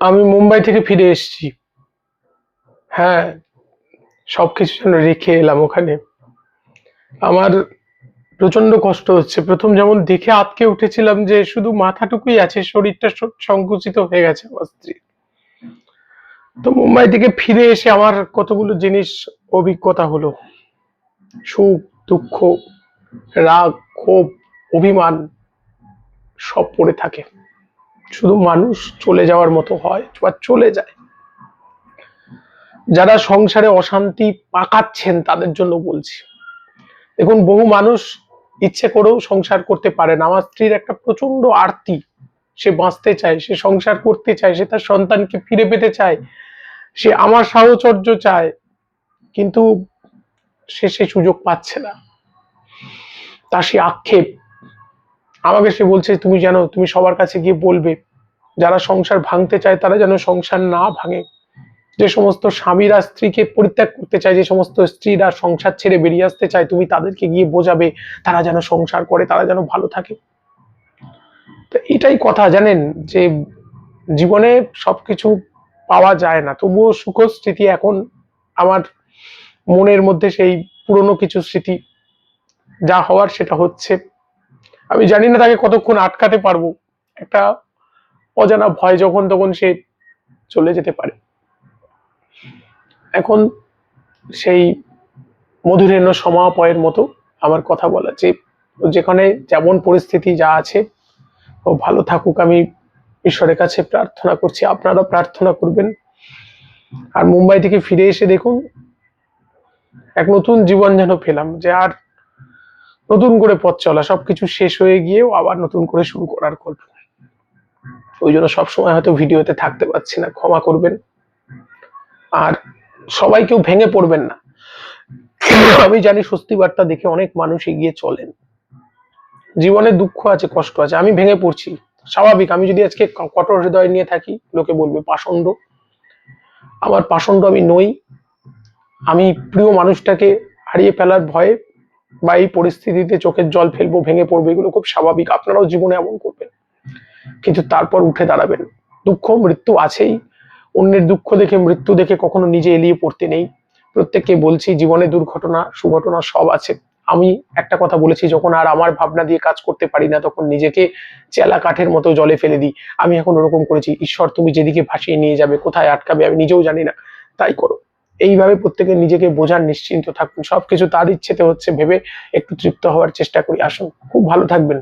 আমি মুম্বাই থেকে ফিরে এসেছি। হ্যাঁ সবকিছু যেন রেখে এলাম ওখানে। আমার প্রচণ্ড কষ্ট হচ্ছে। প্রথম যেমন দেখে আটকে উঠেছিলাম যে শুধু মাথাটুকুই আছে, শরীরটা সব সংকুচিত হয়ে গেছে আমার স্ত্রী তো মুম্বাই থেকে ফিরে এসে আমার কতগুলো জিনিস, অভিজ্ঞতা হলো। সুখ, দুঃখ, রাগ, ক্ষোভ, অভিমান সব পড়ে থাকে। শুধু মানুষ চলে যাওয়ার মতো হয় বা চলে যায়। যারা সংসারে অশান্তি পাকাচ্ছেন তাদের জন্য বলছি। দেখুন, বহু মানুষ ইচ্ছে করেও সংসার করতে পারে না। আমার স্ত্রীর একটা প্রচণ্ড আরতি। সে বাঁচতে চায়, সে সংসার করতে চায়, সে তার সন্তানকে ফিরে পেতে চায়, সে আমার সাহচর্য চায়, কিন্তু সে সে সুযোগ পাচ্ছে না। তার সে আক্ষেপ। আমাকে সে বলছে, তুমি জানো তুমি সবার কাছে গিয়ে বলবে, যারা সংসার ভাঙতে চায় তারা যেন সংসার না ভাঙে। যে সমস্ত স্বামীরা স্ত্রীকে পরিত্যাগ করতে চায়, যে সমস্ত স্ত্রীরা সংসার ছেড়ে বেরিয়ে আসতে চায়, তুমি তাদেরকে গিয়ে বোঝাবে তারা যেন সংসার করে, তারা যেন ভালো থাকে। তো এটাই কথা, জানেন, যে জীবনে সবকিছু পাওয়া যায় না। তবুও সুখ স্মৃতি এখন আমার মনের মধ্যে সেই পুরনো কিছু স্মৃতি, যা হওয়ার সেটা হচ্ছে। আমি জানি না তাকে কতক্ষণ আটকাতে পারব। একটা অজানা ভয় যখন তখন সে চলে যেতে পারে। এখন সেই মধুরেণ সমাপয়ের মতো আমার কথা বলা যে যেখানে যেমন পরিস্থিতি যা আছে, ও ভালো থাকুক, আমি ঈশ্বরের কাছে প্রার্থনা করছি, আপনারা প্রার্থনা করবেন। আর মুম্বাই থেকে ফিরে এসে দেখুন, এক নতুন জীবন যেন পেলাম, যে আর নতুন করে পথ চলা, সবকিছু শেষ হয়ে গিয়েও আবার নতুন করে শুরু করার গল্প ওই জন্য সবসময় হয়তো ভিডিওতে থাকতে পারছি না, ক্ষমা করবেন। আর সবাই কেউ ভেঙে পড়বেন না। আমি জানি স্বস্তি বার্তা দেখে অনেক মানুষ এগিয়ে চলেন। জীবনে দুঃখ আছে, কষ্ট আছে, আমি ভেঙে পড়ছি। স্বাভাবিক, আমি যদি আজকে কঠোর হৃদয় নিয়ে থাকি, লোকে বলবে, পাষণ্ড। আমার পাষণ্ড আমি নই। আমি প্রিয় মানুষটাকে হারিয়ে ফেলার ভয়ে বা এই পরিস্থিতিতে চোখের জল ফেলব, ভেঙে পড়ব, এগুলো খুব স্বাভাবিক। আপনারাও জীবনে এমন করবেন। কিন্তু তারপর উঠে দাঁড়াবেন। দুঃখ, মৃত্যু আছেই। অন্যের দুঃখ দেখে, মৃত্যু দেখে কখনো নিজে এলিয়ে পড়তে নেই। প্রত্যেককে বলছি, জীবনে দুর্ঘটনা, সুঘটনা সব আছে। আমি একটা কথা বলেছি, যখন আর আমার ভাবনা দিয়ে কাজ করতে পারি না, তখন নিজেকে চেলা কাঠের মতো জলে ফেলে দিই। আমি এখন ওরকম করেছি, ঈশ্বর, তুমি যেদিকে ভাসিয়ে নিয়ে যাবে, কোথায় আটকাবে, আমি নিজেও জানি না। তাই করো। এইভাবে প্রত্যেকে নিজেকে বোঝার নিশ্চিন্ত থাকুন। সবকিছু তার ইচ্ছেতে হচ্ছে ভেবে একটু তৃপ্ত হওয়ার চেষ্টা করি। আসুন, খুব ভালো থাকবেন।